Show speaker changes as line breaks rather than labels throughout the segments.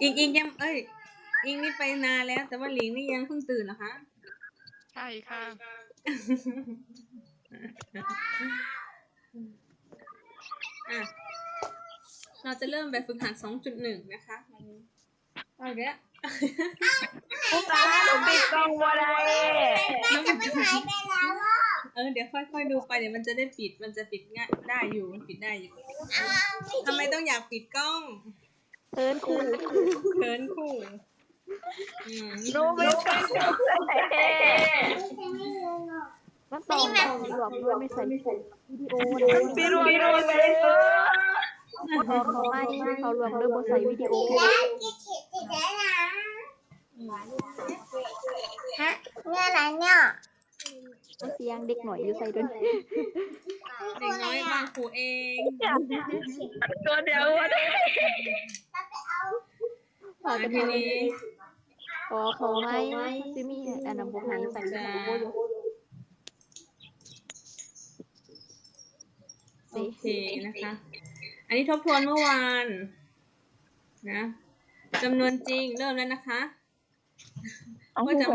อิงอิงยังเอ้ย อิงนี่ไปนานแล้ว แต่ว่าหลิงนี่ยังเพิ่งตื่นนะคะ
ใช่ค่ะ
อะ เราจะเริ่มแบบฝึกหัด2.1นะคะวันนี้เอาอีกแล้ว
ผู้ตาหนูปิดกล้องบ่ได้
จะไม่หายไปแล้วอะ
เออเดี๋ยวค่อยๆดูไปเดี๋ยวมันจะได้ปิดมันจะปิดง่ายได้อยู่มันปิดได้อยู่
อ้าว
ทำไมต้องอยากปิดกล้อง
เทินคู่
เขินคู่อืม
หนูไม่เป็นเจ้าเลย
ไม่รู้หรอก
มันต้องรวมด้วยไม่ใส่วิดีโอนะ
พี่รวยรวยเลย
กดออกเขาไม่เขารวมด้วยบนใส่วิดีโอ
แล้วกิเข็ดติดแล้วนะฮะเนี่ยอะไรเนี่ย
มันเสียงเด็กหน่อยอยู่ใส่ด้วย
เด็กน้อยบางครูเอง
ตัวเดียวอะได้
พอ
อะ
จะ
ที
มี
นี้
พอเขาไม่ซิมีอันนั้นบุกไหนใส่วิดีโออยู่
โอเคนะคะ อันนี้ทบทวนเมื่อวานนะจำนวนจริงเริ่มแล้วนะคะว่าจำ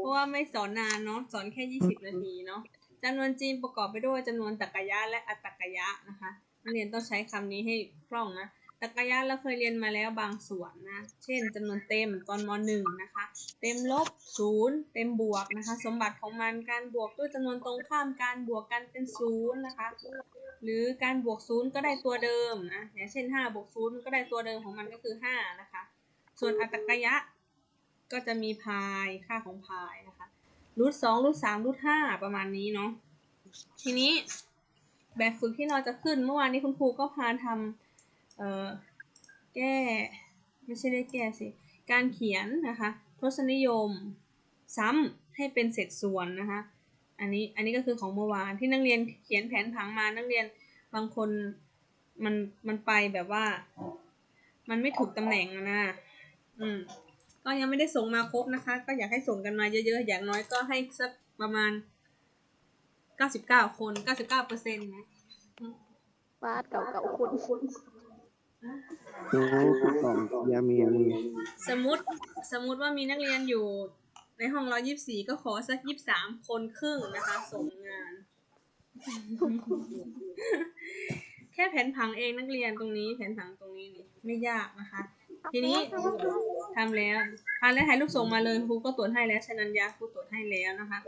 เพราะว่าไม่สอนนานเนาะสอนแค่20นาทีเนาะจำนวนจริงประกอบไปด้วยจำนวนตรรกะยะและอัตตรกะยะนะคะนักเรียนต้องใช้คำนี้ให้คล่องนะ ตรรกะยะเราเคยเรียนมาแล้วบางส่วนนะ เช่นจำนวนเต็มตอนม .1 นะคะ เต็มลบศูนย์เต็มบวกนะคะ สมบัติของมันการบวกด้วยจำนวนตรงข้ามการบวกกันเป็นศูนย์นะคะ หรือการบวกศูนย์ก็ได้ตัวเดิมนะอย่างเช่น5บวกศูนย์ก็ได้ตัวเดิมของมันก็คือ5นะคะ ส่วนอัตตรกะยะก็จะมีพายค่าของพายนะคะรูทสองรูทสามรูทห้าประมาณนี้เนาะทีนี้แบบฝึกที่เราจะขึ้นเมื่อวานนี้คุณครูก็พาทำ เอ่อแก้ไม่ใช่ได้แก้สิ การเขียนนะคะทศนิยมซ้ำให้เป็นเศษส่วนนะคะอันนี้อันนี้ก็คือของเมื่อวานที่นักเรียนเขียนแผนผังมานักเรียนบางคนมันมันไปแบบว่า มันไม่ถูกตำแหน่งอะนะอืมก็ยังไม่ได้ส่งมาครบนะคะ ก็อยากให้ส่งกันมาเยอะๆ อย่างน้อยก็ให้สักประมาณ 99 คน 99เปอร์เซ็นต์นะ
วาดเก่าๆคุณ คุณ
ดูกล่องยามียามี
สมมติสมมติว่ามีนักเรียนอยู่ในห้อง124ก็ขอสัก23คนครึ่งนะคะ ส่งงาน แค่แผนผังเองนักเรียนตรงนี้ แผนผังตรงนี้นี่ไม่ยากนะคะ ทีนี้ทำแล้วทำแล้วถ่ายรูปส่งมาเลยครูก็ตรวจให้แล้วชนัญญาครูตรวจให้แล้วนะคะ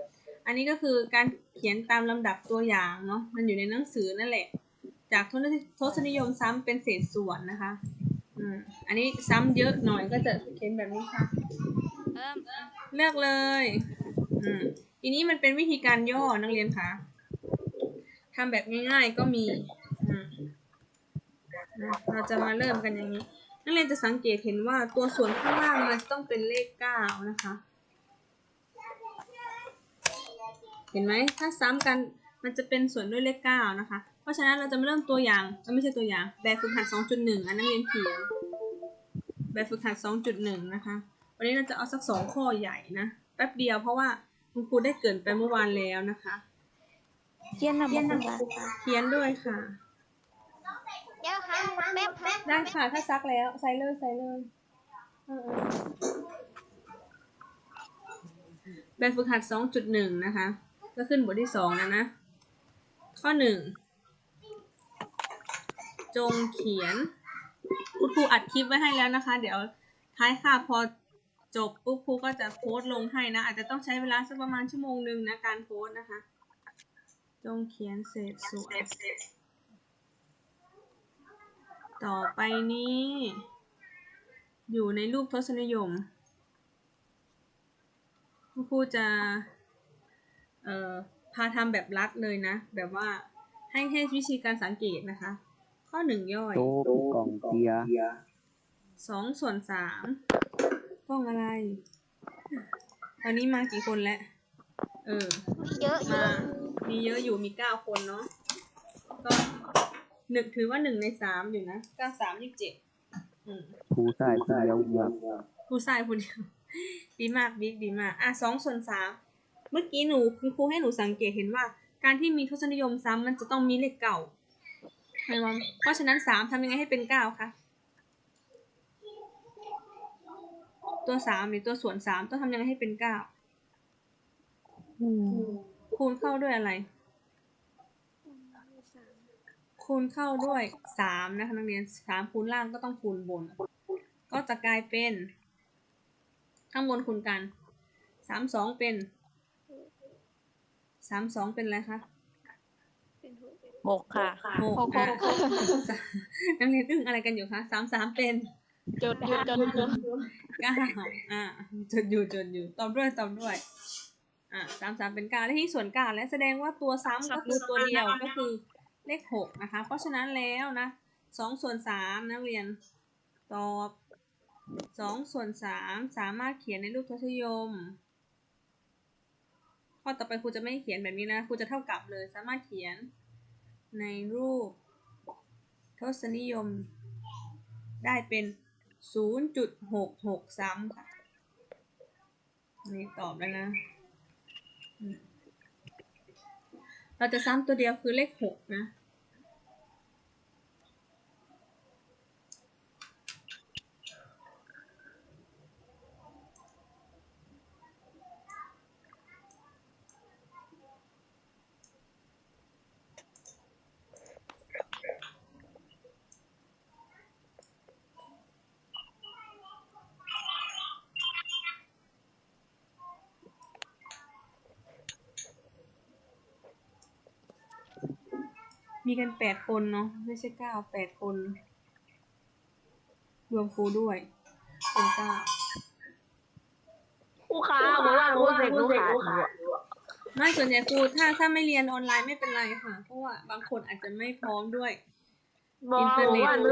อันนี้ก็คือการเขียนตามลำดับตัวอย่างเนาะมันอยู่ในหนังสือนั่นแหละ จากทศนิทศนิยมซ้ำเป็นเศษส่วนนะคะอืมอันนี้ซ้ำเยอะหน่อยก็จะเขียนแบบนี้ค่ะ
เริ่ม
เลือกเลยอืมทีนี้มันเป็นวิธีการย่อนักเรียนคะทำแบบง่ายๆก็มีอืมนะเราจะมาเริ่มกันอย่างนี้ นักเรียนจะสังเกตเห็นว่าตัวส่วนข้างล่างมันจะต้องเป็นเลขเก้านะคะ เห็นไหมถ้าซ้ำกันมันจะเป็นส่วนด้วยเลขเก้านะคะเพ ราะฉะนั้นเราจะมาเริ่มตัวอย่างเอ้ยไม่ใช่ตัวอย่าง แบบฝึกหัด 2.1 อันนักเรียนเขียน แบบฝึกหัด 2.1 นะคะ วันนี้เราจะเอาสักสองข้อใหญ่นะ แป๊บเดียวเพราะว่าคุณครูได้เกรินไปเมื่อวานแล้วนะคะ
เขียนนำคุณวา
เขียนด้วยค่ะ
เดี๋ยวค่ะแป๊บแป๊บ
ได้ค่ะ ถ้าซักแล้ว ใส่เลยใส่เลยเออๆแบบฝึกหัด 2.1 นะคะ ก็ขึ้นบทที่สองแล้วนะ ข้อหนึ่ง จงเขียนคุณครูอัดคลิปไว้ให้แล้วนะคะ เดี๋ยวท้ายค่ะพอจบปุ๊บครูก็จะโพสต์ลงให้นะ อาจจะต้องใช้เวลาสักประมาณชั่วโมงหนึ่งนะการโพสต์นะคะ จงเขียนเศษส่วนต่อไปนี้ อยู่ในรูปทศนิยมคุณครูจะเอ่อพาทำแบบรัดเลยนะ แบบว่าให้ให้วิธีการสังเกตนะคะ ข้อหนึ่งย่อย
โตกล่องเกียร์
สองส่วนสามกล้องอะไร ตอนนี้มากี่คนแล้ว เออ
เยอะเย
มา
อะ
มีเยอะอยู่มีเก้าคนเนาะ ก็หนึ่งถือว่าหนึ่งในสามอยู่นะเก้าสามยี่สิบเจ็ดอืม
ครูใส่ครูเดียวเดียว
ผู้ชายคนเดียว ดีมากบิ๊กดีมาก อะสองส่วนสามเมื่อกี้หนูคุณครูให้หนูสังเกตเห็นว่า การที่มีทศนิยมซ้ำมันจะต้องมีเลขเก่า เห็นไหมเพราะฉะนั้นสามทำยังไงให้เป็นเก้าคะ ตัวสามหรือตัวส่วนสามต้องทำยังไงให้เป็นเก้า
อืม
คูณเข้าด้วยอะไร คูณเข้าด้วยสามนะคะนักเรียนสามคูณล่างก็ต้องคูณบน ก็จะกลายเป็น ข้างบนคูณกันสามสองเป็นสามสองเป็นอะไรคะ
หกค่ะ
หกอะนักเรียนอึ้งอะไรกันอยู่คะสามสามเป็น
จดจดจดจด
เก้าอ่าจดอยู่จดอยู่ตอบด้วยตอบด้วย อ่าสามสามเป็นเก้าและที่ส่วนเก้าและแสดงว่าตัวซ้ำก็คือตัวเดียวก็คือเลขหกนะคะ เพราะฉะนั้นแล้วนะสองส่วนสามนักเรียนตอบสองส่วนสามสามารถเขียนในรูปทศนิยมข้อต่อไปครูจะไม่เขียนแบบนี้นะครูจะเท่ากับเลยสามารถเขียน ในรูป ทศนิยม ได้เป็น 0.66ซ้ำค่ะ นี่ตอบแล้วนะ เราจะซ้ำตัวเดียวคือเลข 6 นะ มีกัน8คนเนาะไม่ใช่9 8คน รวมครูด้วยเป็น9
ครูคะเมื่อวานครูเสกหนูขาด
ไม่ส่วนใหญ่ครูถ้าถ้าไม่เรียนออนไลน์ไม่เป็นไรค่ะ เพราะว่าบางคนอาจจะไม่พร้อมด้วย
บอกเมื่อวานหนู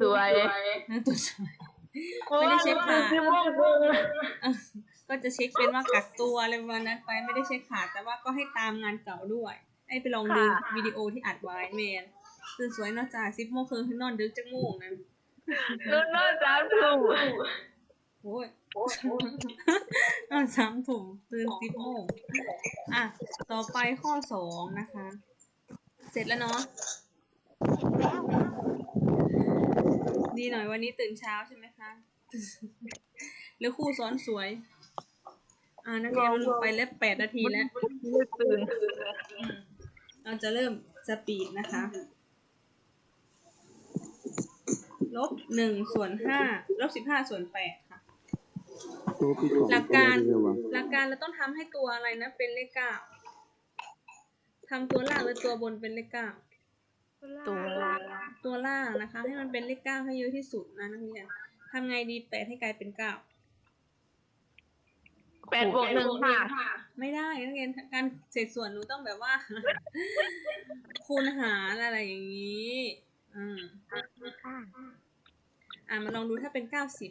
สวย
นะตัวสวยไม่ได้เช็คขาด
ที่ม่วงคง
เออก็จะเช็คเป็นว่ากักตัวอะไรประมาณนั้นไปไม่ได้เช็คขาดแต่ว่าก็ให้ตามงานเก่าด้วย ให้ไปลองดูวิดีโอที่อัดไว้แมนตื่นสวยเนอกจากสิบโมงคืนนอนดึกจักโมงนั้น
หนูนอนสามทุ่ม
โอ้ยนอนสามถุงตื่นสิบโมงอะ ต่อไปข้อสองนะคะ เสร็จแล้วเนาะดีหน่อยวันนี้ตื่นเช้าใช่ไหมคะ หรือครูสอนสวย อ่านักเรียนไปแล้วแปดนาทีแล้ว
ตื่น
อืม เราจะเริ่มสปีดนะคะ ลบหนึ่งส่วนห้าลบสิบห้าส่วนแปดค่ะ
ตัวพี่ของ
หลักการ
เดียวอะ
หลักการเราต้องทำให้ตัวอะไรนะ เป็นเลขเก้าทำตัวล่างหรือตัวบนเป็นเลขเก้า
ตัวลา
ตัวล่างนะคะ ให้มันเป็นเลขเก้าให้เยอะที่สุดนะนักเรียนทำไงดีแปดให้กลายเป็นเก้า
แปดบวกหนึ่งค่ะ
ไม่ได้นักเรียนการเศษส่วนหนูต้องแบบว่า คูณหารอะไรอย่างนี้ อืมอ่ามาลองดูถ้าเป็นเก้าสิบ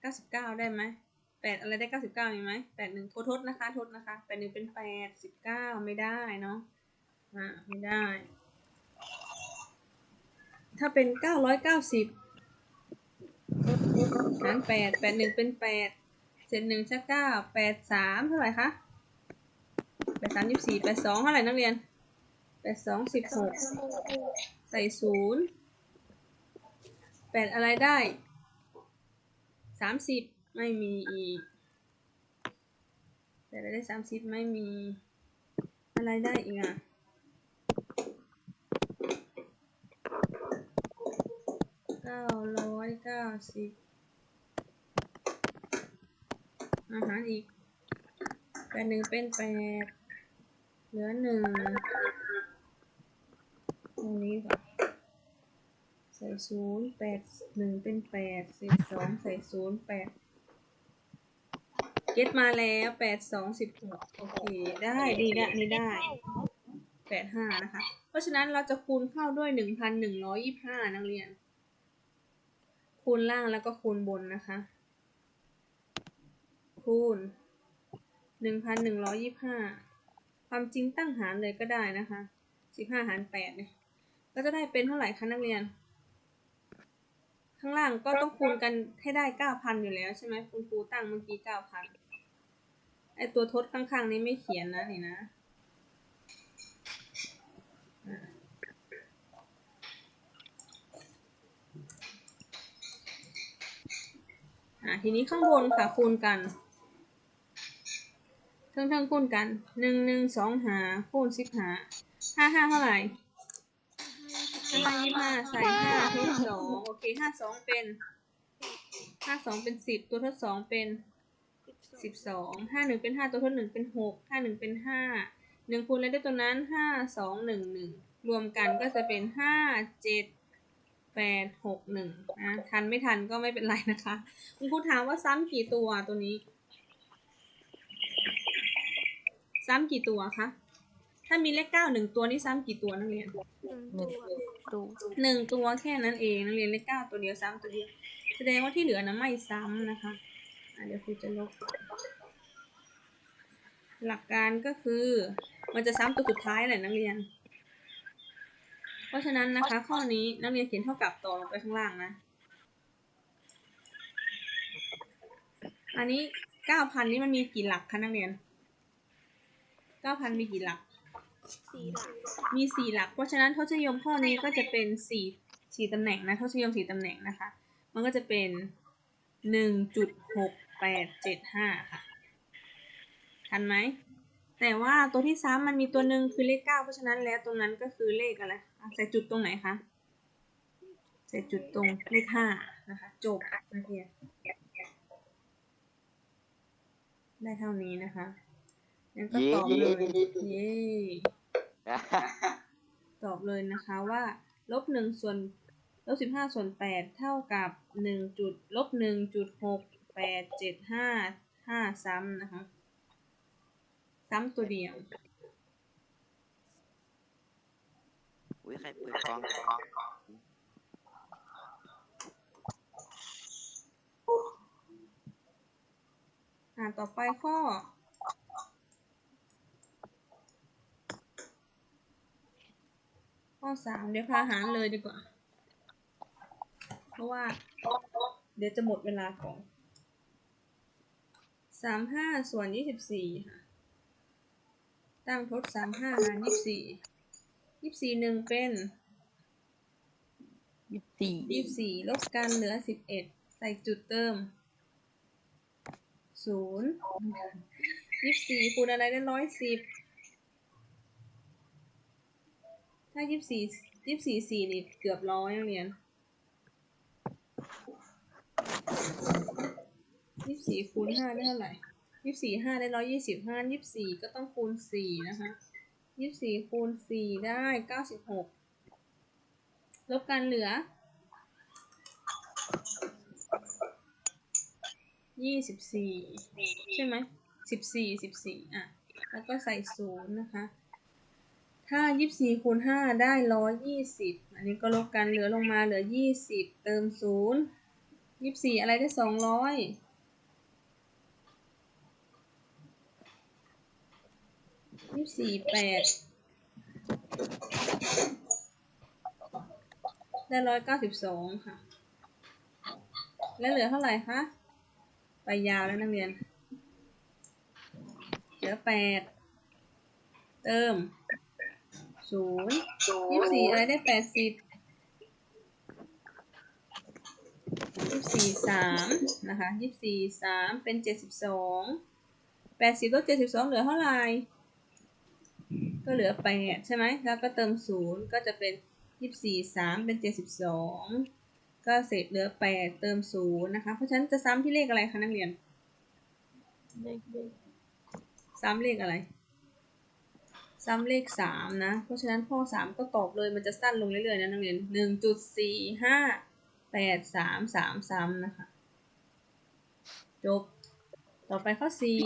เก้าสิบเก้าได้ไหมแปดอะไรได้เก้าสิบเก้ามีไหมแปดหนึ่งโทษทดนะคะทดนะคะแปดหนึ่งเป็นแปดสิบเก้าไม่ได้เนาะอ่าไม่ได้ ถ้าเป็นเก้าร้อยเก้าสิบหารแปดแปดหนึ่งเป็นแปด เศษหนึ่งชักเก้าแปดสามเท่าไหร่คะแปดสามยี่สี่แปดสองเท่าไหร่นักเรียนแปดสองสิบหกใส่ศูนย์แปดอะไรได้สามสิบไม่มีอีกแปดอะไรได้สามสิบไม่มีอะไรได้อีกอะเก้าร้อยเก้าสิบ อาหารอีกแปดหนึ่งเป็นแปดเหลือหนึ่งตรงนี้ก่อนใส่ศูนย์แปดหนึ่งเป็นแปดสิบสองใส่ศูนย์แปดเก็ตมาแล้วแปดสองสิบหกโอเคได้ดีนะอันนี้ได้แปดห้านะคะ เพราะฉะนั้นเราจะคูณเข้าด้วยหนึ่งพันหนึ่งร้อยยี่สิบห้านักเรียน คูณล่างแล้วก็คูณบนนะคะ คูณหนึ่งพันหนึ่งร้อยี่ห้าความจริงตั้งหารเลยก็ได้นะคะสิบห้าหารแปดเนี่ย ก็จะได้เป็นเท่าไหร่คะนักเรียน ข้างล่างก็ต้องคูณกันให้ได้เก้าพันอยู่แล้วใช่ไหมคุณครูตั้งเมื่อกี้เก้าพันไอตัวทดข้างๆ นี้ไม่เขียนนะนี่นะอะทีนี้ข้างบนค่ะคูณกัน ทั้งทั้งๆคูณกันหนึ่งหนึ่งสองหาคูณสิบหาห้าห้าเท่าไหร่ห้ายี่ห้าใส่ห้าทดสองโอเคห้าสองเป็นห้าสองเป็นสิบตัวทดสองเป็นสิบสองห้าหนึ่งเป็นห้าตัวทดหนึ่งเป็นหกห้าหนึ่งเป็นห้าหนึ่งคูณอะไรได้ตัวนั้นห้าสองหนึ่งหนึ่งรวมกันก็จะเป็นห้าเจ็ดแปดหกหนึ่งนะทันไม่ทันก็ไม่เป็นไรนะคะ คุณครูถามว่าซ้ำกี่ตัวตัวนี้ ซ้ำกี่ตัวคะ ถ้ามีเลขเก้าหนึ่งตัวนี่ซ้ำกี่ตัวนักเรียน
หนึ่งดู
หนึ่งตัวแค่นั้นเองนักเรียนเลขเก้าตัวเดียวซ้ำตัวเดียว แสดงว่าที่เหลือนะไม่ซ้ำนะคะอะเดี๋ยวครูจะลบ หลักการก็คือ มันจะซ้ำตัวสุดท้ายแหละนักเรียน เพราะฉะนั้นนะคะ ข้อนี้นักเรียนเขียนเท่ากับต่อลงไปข้างล่างนะ อันนี้เก้าพันนี้มันมีกี่หลักคะนักเรียนเก้าพันมีกี่หลัก
สี่หลัก
มีสี่หลัก เพราะฉะนั้นทศนิยมข้อนี้ก็จะเป็นสี่สี่ตำแหน่งนะทศนิยมสี่ตำแหน่งนะคะ มันก็จะเป็นหนึ่งจุดหกแปดเจ็ดห้าค่ะ ทันไหม แต่ว่าตัวที่ซ้ำมันมีตัวหนึ่งคือเลขเก้าเพราะฉะนั้นแล้วตรงนั้นก็คือเลขอะไรอะใส่จุดตรงไหนคะใส่จุดตรงเลขห้านะคะ จบนักเรียนได้เท่านี้นะคะ งั้นก็ตอบเลยเย้ตอบเลยนะคะว่าลบหนึ่งส่วนลบสิบห้าส่วนแปดเท่ากับหนึ่งจุดลบหนึ่งจุดหกแปดเจ็ดห้าห้าซ้ำนะคะ ซ้ำตัวเดียว
อุ้ยใครเปิดกล้อง
อ่าต่อไปข้อ ข้อสามเดี๋ยวพาหารเลยดีกว่า เพราะว่า เดี๋ยวจะหมดเวลาก่อนสามห้าส่วนยี่สิบสี่ค่ะ ตั้งทดสามห้าหารยี่สิบสี่ยี่สิบสี่หนึ่งเป็น
ยี่สิบสี่
ยี่สิบสี่ลบกันเหลือสิบเอ็ดใส่จุดเติมศูนย์ยี่สิบสี่คูณอะไรได้ร้อยสิบ ถ้ายี่สิบสี่ยี่สิบสี่สี่นี่เกือบร้อยนักเรียนยี่สิบสี่คูณห้าได้เท่าไหร่ยี่สิบสี่ห้าได้ร้อยยี่สิบห้ายี่สิบสี่ก็ต้องคูณสี่นะคะยี่สิบสี่คูณสี่ได้เก้าสิบหกลบกันเหลือยี่สิบสี่ใช่ไหมสิบสี่สิบสี่อะ แล้วก็ใส่ศูนย์นะคะ ถ้ายี่สิบสี่คูณห้าได้ร้อยยี่สิบอันนี้ก็ลบกันเหลือลงมาเหลือยี่สิบเติมศูนย์ยี่สิบอะไรได้สองร้อยยี่สิบสี่แปดได้ร้อยเก้าสิบสองค่ะ แล้วเหลือเท่าไหร่คะ ไปยาวแล้วนักเรียน เหลือแปด เติม ศูนย์ยี่สิบสี่อะไรได้แปดสิบยี่สิบสี่สามนะคะยี่สิบสี่สามเป็นเจ็ดสิบสองแปดสิบลบเจ็ดสิบสองเหลือเท่าไหร่ก็เหลือแปดใช่ไหมแล้วก็เติมศูนย์ก็จะเป็นยี่สิบสี่สามเป็นเจ็ดสิบสองก็เศษเหลือแปดเติมศูนย์นะคะ เพราะฉะนั้นจะซ้ำที่เลขอะไรคะนักเรียน ซ้ำเลขอะไร ซ้ำเลขสามนะ เพราะฉะนั้นข้อสามก็ตอบเลยมันจะสั้นลงเรื่อยๆนะนักเรียนหนึ่งจุดสี่ห้าแปดสามสามซ้ำนะคะ จบ ต่อไปข้อสี่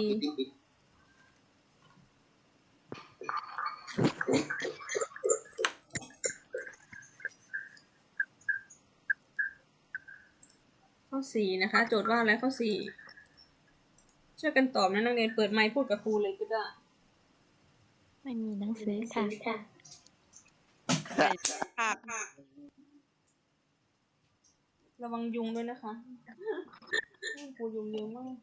ข้อสี่นะคะ โจทย์ว่าอะไรข้อสี่ช่วยกันตอบนะนักเรียนเปิดไมค์พูดกับครูเลยก็ได้
ไม่มีหนังสือค่ะ
ใส่ภาพ
ระวังยุงด้วยนะคะครูยุงเยอะมาก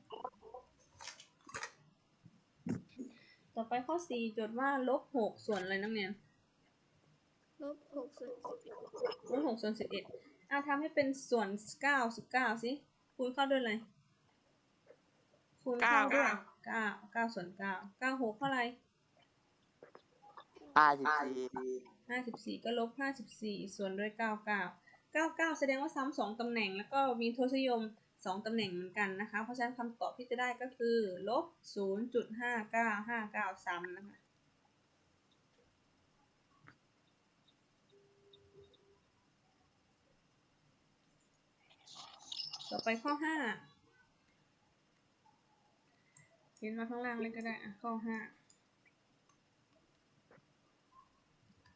ต่อไปข้อสี่โจทย์ว่าลบหกส่วนอะไรนักเรียน
ลบหกส่วนสิบเอ็ด
ลบหกส่วนสิบเอ็ดอะทำให้เป็นส่วนเก้าสิบเก้าสิคูณเข้าด้วยอะไรคูณเข้าด้วยเก้าเก้าส่วนเก้าเก้าหกเท่าไหร่
ห้าสิบสี่
ห้าสิบสี่ก็ลบห้าสิบสี่ส่วนด้วยเก้าเก้าเก้าเก้าแสดงว่าซ้ำสองตำแหน่ง แล้วก็มีทศนิยมสองตำแหน่งเหมือนกันนะคะ เพราะฉะนั้นคำตอบที่จะได้ก็คือลบศูนย์จุดห้าเก้าห้าเก้าซ้ำนะคะต่อไปข้อห้าเขียนมาข้างล่างเลยก็ได้ข้อห้า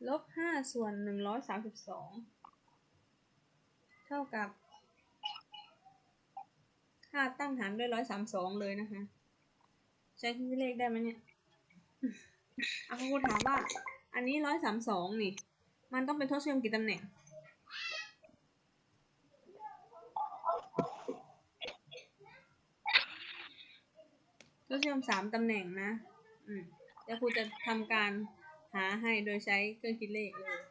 ลบห้าส่วนหนึ่งร้อยสามสิบสองเท่ากับห้าตั้งหารด้วยร้อยสามสองเลยนะคะ ใช้ที่เลขได้ไหมเนี่ยอาคุณครูถามว่า อันนี้ร้อยสามสองนี่ มันต้องเป็นทศนิยมกี่ตำแหน่งทศนิยมสามตำแหน่งนะ อืมเดี๋ยวครูจะทำการ หาให้โดยใช้เครื่องคิดเลขเลย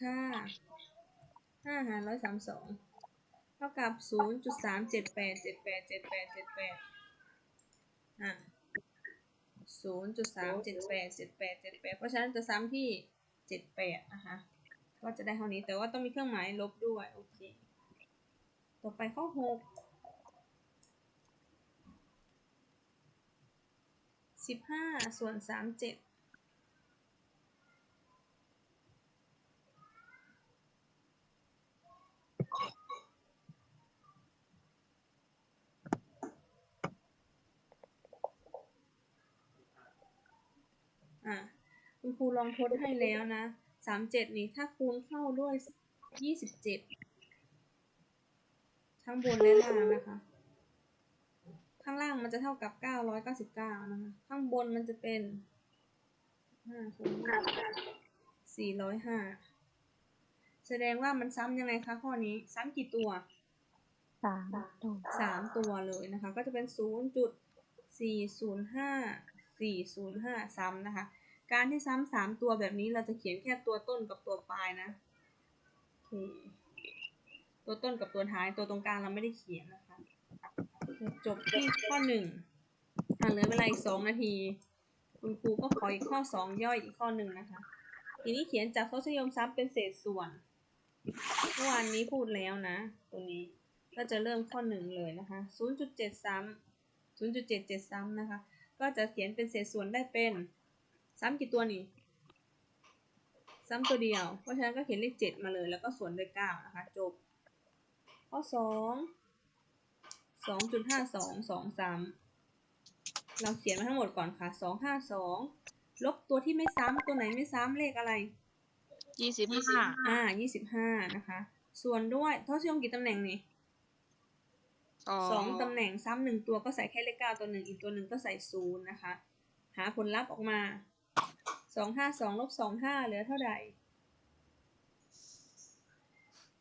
ค่ะห้าหารร้อยสามสองเท่ากับศูนย์จุดสามเจ็ดแปดเจ็ดแปดเจ็ดแปดเจ็ดแปดอะศูนย์จุดสามเจ็ดแปดเจ็ดแปดเจ็ดแปดเพราะฉะนั้นจะซ้ำที่เจ็ดแปดนะคะ ก็จะได้เท่านี้แต่ว่าต้องมีเครื่องหมายลบด้วย โอเค ต่อไปข้อหก สิบห้าส่วนสามเจ็ดอะคุณครูลองทดให้แล้วนะสามเจ็ดนี่ถ้าคูณเข้าด้วยยี่สิบเจ็ดทั้งบนและล่างนะคะ ข้างล่างมันจะเท่ากับ 999 นะคะ ข้างบนมันจะเป็น 5คูณ405 แสดงว่ามันซ้ำยังไงคะข้อนี้ ซ้ำกี่ตัว
สามตัว
3ตัวเลยนะคะ ก็จะเป็น 0.405 405 ซ้ำนะคะ การที่ซ้ำสามตัวแบบนี้เราจะเขียนแค่ตัวต้นกับตัวปลายนะโอเคตัวต้นกับตัวท้ายตัวตรงกลางเราไม่ได้เขียนนะคะ จบที่ข้อหนึ่งอ่าเหลือเวลาอีกสองนาที คุณครูก็ขออีกข้อสองย่อยอีกข้อหนึ่งนะคะ ทีนี้เขียนจากทศนิยมทรัพย์เป็นเศษส่วน เมื่อวานนี้พูดแล้วนะ ตัวนี้ก็จะเริ่มข้อหนึ่งเลยนะคะ 0.7 ซ้ำ 0.77 ซ้ำนะคะ ก็จะเขียนเป็นเศษส่วนได้เป็นซ้ำกี่ตัวนี่ ซ้ำตัวเดียว เพราะฉะนั้นก็เขียนเลขเจ็ดมาเลย แล้วก็ส่วนด้วยเก้านะคะ จบ ข้อสอง สองจุดห้าสองสองสามเราเขียนมาทั้งหมดก่อนค่ะสองห้าสองลบตัวที่ไม่ซ้ำตัวไหนไม่ซ้ำเลขอะไร
ยี่สิบห้า
อ่ายี่สิบห้านะคะ ส่วนด้วยทศนิยมกี่ตำแหน่งนี่
สอง
สองตำแหน่งซ้ำหนึ่งตัวก็ใส่แค่เลขเก้าตัวหนึ่งอีกตัวหนึ่งก็ใส่ศูนย์นะคะ หาผลลัพธ์ออกมาสองห้าสองลบสองห้าเหลือเท่าไหร่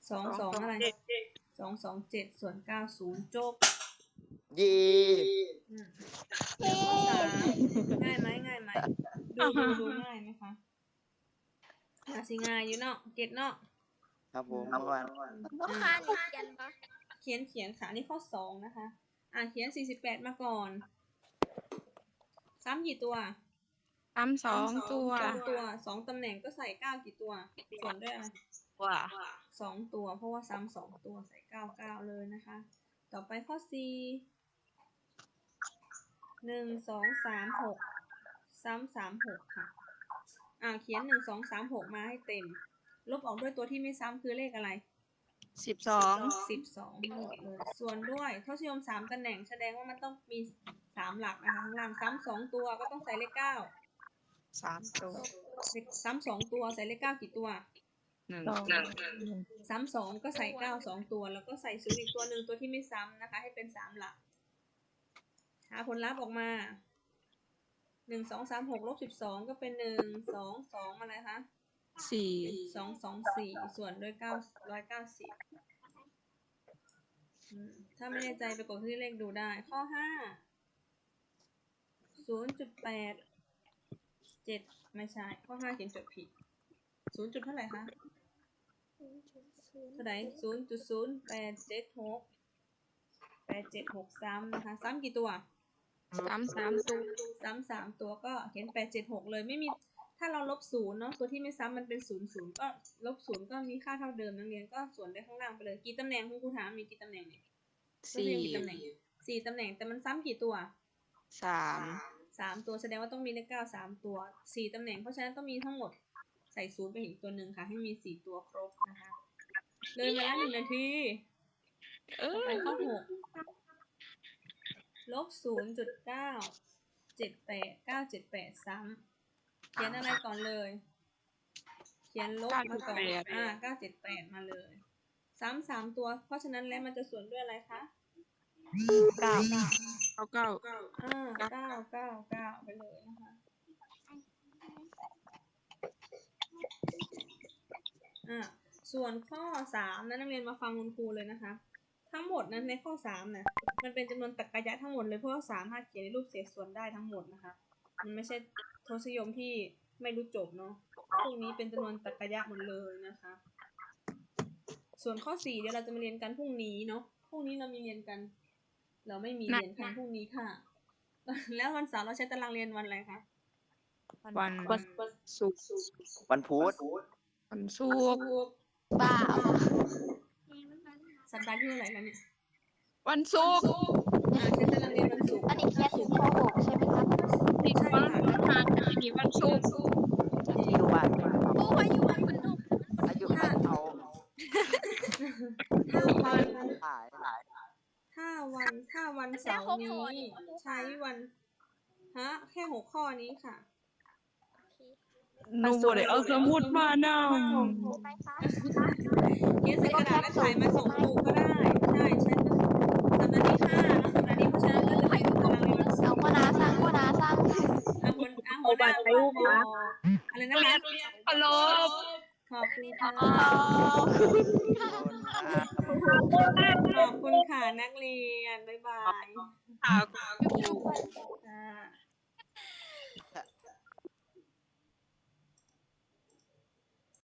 สองสองอะไรสองสองเจ็ดส่วนเก้าศูนย์จบ
เย่
อืมเหลือข้อสามง่ายไหมง่ายไหมดูดูดูง่ายไหมคะน่าสิง่ายอยู่เนาะเก็ตเนาะ
ครับผมเมื่อวาน
ลูกค้านี่เขียนปะ
เขียนเขียนค่ะนี่ข้อสองนะคะ อ่าเขียนสี่สิบแปดมาก่อน ซ้ำกี่ตัว
ซ้ำสองตัว
สองตัวสองตำแหน่งก็ใส่เก้ากี่ตัวส่วนด้วยอะไร
ว่า
สองตัว เพราะว่าซ้ำสองตัวใส่เก้าเก้าเลยนะคะ ต่อไปข้อสี่ หนึ่งสองสามหกซ้ำสามหกค่ะ อ่าเขียนหนึ่งสองสามหกมาให้เต็ม ลบออกด้วยตัวที่ไม่ซ้ำคือเลขอะไร
สิบสอง
สิบสองหมดเลยส่วนด้วยทศนิยมสามตำแหน่งแสดงว่ามันต้องมีสามหลักนะคะข้างล่างซ้ำสองตัวก็ต้องใส่เลขเก้า
สามตัว
เลขซ้ำสองตัวใส่เลขเก้ากี่ตัว
หนึ่ง
สอง
ซ้ำสองก็ใส่เก้าสองตัว แล้วก็ใส่ศูนย์อีกตัวหนึ่งตัวที่ไม่ซ้ำนะคะ ให้เป็นสามหลัก หาผลลัพธ์ออกมาหนึ่งสองสามหกลบสิบสองก็เป็นหนึ่งสองสองอะไรคะ
สี่
สองสองสี่ส่วนด้วยเก้าร้อยเก้าสิบถ้าไม่แน่ใจไปกดที่เลขดูได้ ข้อห้าศูนย์จุดแปดเจ็ดไม่ใช่ ข้อห้าเขียนจดผิดศูนย์จุดเท่าไหร่คะเท่าไหร่ศูนย์จุดศูนย์แปดเจ็ดหกแปดเจ็ดหกซ้ำนะคะ ซ้ำกี่ตัว
สามสามตัว
ซ้ำสามตัวก็เขียนแปดเจ็ดหกเลยไม่มีถ้าเราลบศูนย์เนาะตัวที่ไม่ซ้ำมันเป็นศูนย์ศูนย์ก็ลบศูนย์ก็มีค่าเท่าเดิมนักเรียนก็ส่วนได้ข้างล่างไปเลยกี่ตำแหน่งคุณครูถามมีกี่ตำแหน่งเนี่ย
สี่
นักเรียนกี่ตำแหน่งสี่ตำแหน่งแต่มันซ้ำกี่ตัว
สาม
สามตัวแสดงว่าต้องมีเลขเก้าสามตัวสี่ตำแหน่งเพราะฉะนั้นต้องมีทั้งหมดใส่ศูนย์ไปอีกตัวหนึ่งค่ะ ให้มีสี่ตัวครบนะคะเลยมาแล้วหนึ่งนาที
เอ
ต่อ
อ
ไปข้อหก ลบศูนย์จุดเก้าเจ็ดแปดเก้าเจ็ดแปดซ้ำเขียนอะไรก่อนเลย เขียนลบมาก่อนอ่าเก้าเจ็ดแปดมาเลยซ้ำสามตัว เพราะฉะนั้นแล้วมันจะส่วนด้วยอะไรคะ
เก้า
เก้าเก้า
อ่าเก้าเก้าเก้าไปเลยนะคะอ่าส่วนข้อสามนะนักเรียนมาฟังคุณครูเลยนะคะ ทั้งหมดนั้นในข้อสามนะมันเป็นจำนวนตรรกะยะทั้งหมดเลยเพราะว่าสามารถเขียนในรูปเศษส่วนได้ทั้งหมดนะคะ มันไม่ใช่ทศนิยมที่ไม่รู้จบเนาะพวกนี้เป็นจำนวนตรรกะยะหมดเลยนะคะ ส่วนข้อสี่เดี๋ยวเราจะมาเรียนกันพรุ่งนี้เนาะพรุ่งนี้เรามีเรียนกัน เราไม่มีเรียนกันพรุ่งนี้ค่ะ แล้ววันเสาร์เราใช้ตารางเรียนวันอะไรคะ
วัน
วัน
ศุกร์
วันพุธ
วันศุกร์
บ้า
สัปดาห์ที่เท่าไหร่กันเนี่ย
วันศุกร์
อ่าใช้ตารางเรียนวันศุกร์
อันนี้เขียนถึงข้อหกใช่ไหมคะ
ติดวันพฤหัสมีวันศุกร์
อายุวัน
โอ้ยอยู่วันมันนุ่ม
อายุวันเอา
ถ้าวัน
หายหลาย
ถ้าวันถ้าวันเสาร์นี้ใช้วันฮะแค่หกข้อนี้ค่ะ
หนูบ่ได้เอาสมุดมาน
ถูกไหมคะ
เขียนใส่กระดาษแล้วถ่ายมาส่งครูก็ได้ใช่ใช่สัปดาห์ที่ห้าเนาะสัปดาห์นี้เพราะฉะนั้นก็จะเป็นตารางเรียนวันศุกร์
เอาก็นาสร้างก็นาสร้าง
อะคนอะหัวหน้าบอกอะไรนะคะำ
ฮัลโหล
ขอบคุณค่ะ
อ๋อ
ขอบคุณค่ะนักเรียน บ๊ายบาย
ค่ะ